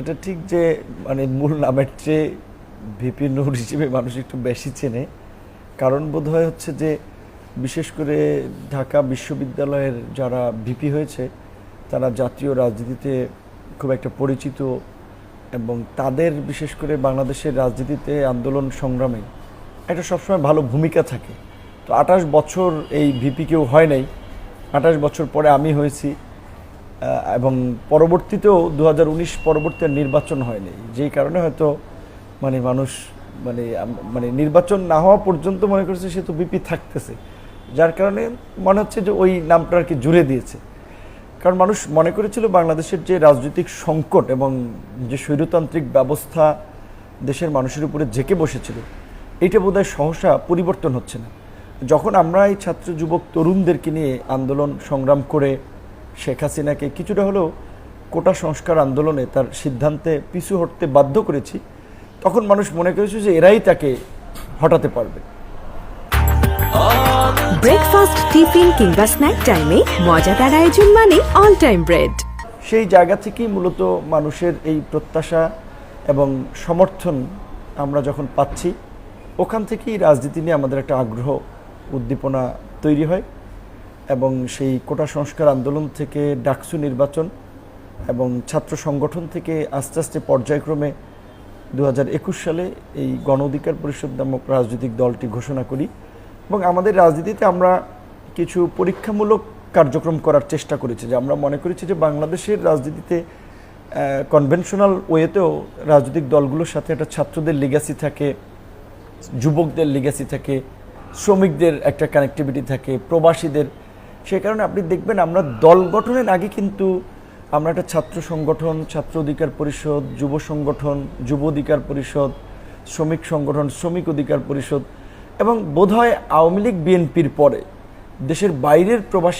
এটা ঠিক যে মানে মূল নামের চেয়ে ভিপি নূর হিসেবে মানুষ একটু বেশি চেনে। কারণ বোধ হয় হচ্ছে যে, বিশেষ করে ঢাকা বিশ্ববিদ্যালয়ের যারা ভিপি হয়েছে, তারা জাতীয় রাজনীতিতে খুব একটা পরিচিত এবং তাদের বিশেষ করে বাংলাদেশের রাজনীতিতে আন্দোলন সংগ্রামে একটা সবসময় ভালো ভূমিকা থাকে। তো আঠাশ বছর এই ভিপি কেউ হয় নাই, আঠাশ বছর পরে আমি হয়েছি। এবং পরবর্তীতেও দু হাজার উনিশ পরবর্তী নির্বাচন হয়নি। যেই কারণে হয়তো মানে মানুষ মানে মানে নির্বাচন না হওয়া পর্যন্ত মনে করছে সে তো বিপি থাকতেছে। যার কারণে মনে হচ্ছে যে ওই নামটা আর কি জুড়ে দিয়েছে। কারণ মানুষ মনে করেছিল বাংলাদেশের যে রাজনৈতিক সংকট এবং যে স্বৈরতান্ত্রিক ব্যবস্থা দেশের মানুষের উপরে ঝেঁকে বসেছিল, এইটা বোধহয় সহসা পরিবর্তন হচ্ছে না। যখন আমরা এই ছাত্র, যুবক, তরুণদেরকে নিয়ে আন্দোলন সংগ্রাম করে শেখ হাসিনাকে কিছুটা হলেও কোটা সংস্কার আন্দোলনে তার সিদ্ধান্তে পিছু হটতে বাধ্য করেছি তখন মানুষ মনে করেছে যে এরাই তাকে হটাতে পারবে। ব্রেকফাস্ট টিফিন কিংবা স্ন্যাক টাইমে মজাদার আয়োজন মানে অল টাইম ব্রেড সেই জায়গা থেকেই মূলত মানুষের এই প্রত্যাশা এবং সমর্থন আমরা যখন পাচ্ছি ওখান থেকেই রাজনীতি নিয়ে আমাদের একটা আগ্রহ উদ্দীপনা তৈরি হয়। এবং সেই কোটা সংস্কার আন্দোলন থেকে ডাকসু নির্বাচন এবং ছাত্র সংগঠন থেকে আস্তে আস্তে পর্যায়ক্রমে দু হাজার একুশ সালে এই গণ অধিকার পরিষদ নামক রাজনৈতিক দলটি ঘোষণা করি এবং আমাদের রাজনীতিতে আমরা কিছু পরীক্ষামূলক কার্যক্রম করার চেষ্টা করেছি, যে আমরা মনে করেছি যে বাংলাদেশের রাজনীতিতে কনভেনশনাল ওয়েতেও রাজনৈতিক দলগুলোর সাথে একটা ছাত্রদের লিগাসি থাকে, যুবকদের লিগাসি থাকে, শ্রমিকদের একটা কানেক্টিভিটি থাকে, প্রবাসীদের সে কারণে আপনি দেখবেন আমরা দল গঠনের আগে কিন্তু আমরা একটা ছাত্র সংগঠন, ছাত্র অধিকার পরিষদ, যুব সংগঠন, যুব অধিকার পরিষদ, শ্রমিক সংগঠন, শ্রমিক অধিকার পরিষদ এবং বোধহয় আওয়ামী লীগ, বিএনপির পরে দেশের বাইরের প্রবাসী